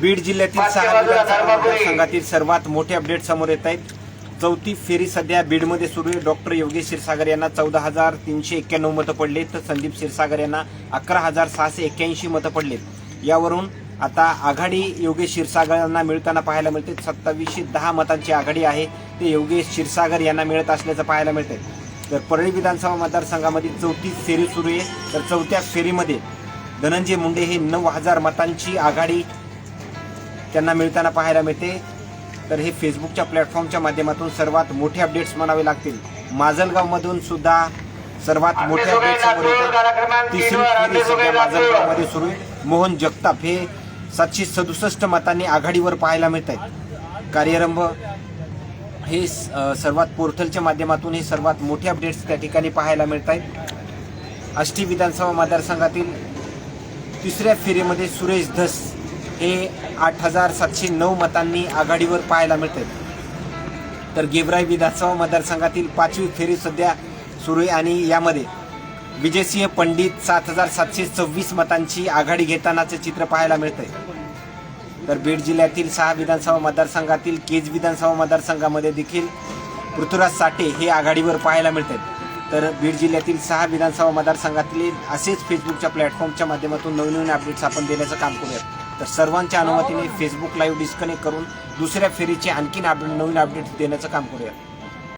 बीड जिल्ह्यातील सहा. मतदारसंघातील सर्वात मोठे अपडेट समोर येत आहेत. चौथी फेरी सध्या बीडमध्ये सुरू आहे. डॉक्टर योगेश क्षीरसागर यांना चौदा हजार तीनशे एक्क्याण्णव मतं पडलेत. तर संदीप क्षीरसागर यांना अकरा हजार सहाशे एक्क्याऐंशी मतं पडलेत. यावरून आता आघाडी योगेश क्षीरसागर यांना मिळताना पाहायला मिळते. सत्तावीसशे दहा मतांची आघाडी आहे. ते योगेश क्षीरसागर यांना मिळत असल्याचं पाहायला मिळतंय. तर परळी विधानसभा मतदारसंघामध्ये चौथी फेरी सुरू आहे. तर चौथ्या फेरीमध्ये धनंजय मुंडे हे नऊ हजार मतांची आघाडी त्यांना मिळताना पाहायला मिळते. तर हे फेसबुकच्या प्लॅटफॉर्मच्या माध्यमातून सर्वात मोठे अपडेट्स म्हणावे लागतील. माजलगावमधून सुद्धा सर्वात मोठे समोर येतात. तिसरी फेरी सध्या माजलगावमध्ये सुरू आहे. मोहन जगताप हे सातशे सदुसष्ट मतांनी आघाडीवर पाहायला मिळत आहेत. कार्यरंभ हे सर्वात पोर्टलच्या माध्यमातून हे सर्वात मोठे अपडेट्स त्या ठिकाणी पाहायला मिळत आहेत. आष्टी विधानसभा मतदारसंघातील तिसऱ्या फेरीमध्ये सुरेश धस हे आठ हजार सातशे नऊ मतांनी आघाडीवर पाहायला मिळते तर गेवराई विधानसभा मतदारसंघातील पाचवी फेरी सध्या सुरू आहे आणि यामध्ये विजयसिंह पंडित सात हजार सातशे सव्वीस मतांची आघाडी घेतानाचे चित्र पाहायला मिळतंय. तर बीड जिल्ह्यातील सहा विधानसभा मतदारसंघातील केज विधानसभा मतदारसंघामध्ये देखील पृथ्वीराज साठे हे आघाडीवर पाहायला मिळतात तर बीड जिल्ह्यातील सहा विधानसभा मतदारसंघातील असेच फेसबुकच्या प्लॅटफॉर्मच्या माध्यमातून नवीन नवीन अपडेट्स आपण देण्याचं काम करूयात. तर सर्वांच्या अनुमतीने फेसबुक लाईव्ह डिस्कनेक्ट करून दुसऱ्या फेरीचे आणखीन अपडेट नवीन अपडेट्स देण्याचं काम करूयात.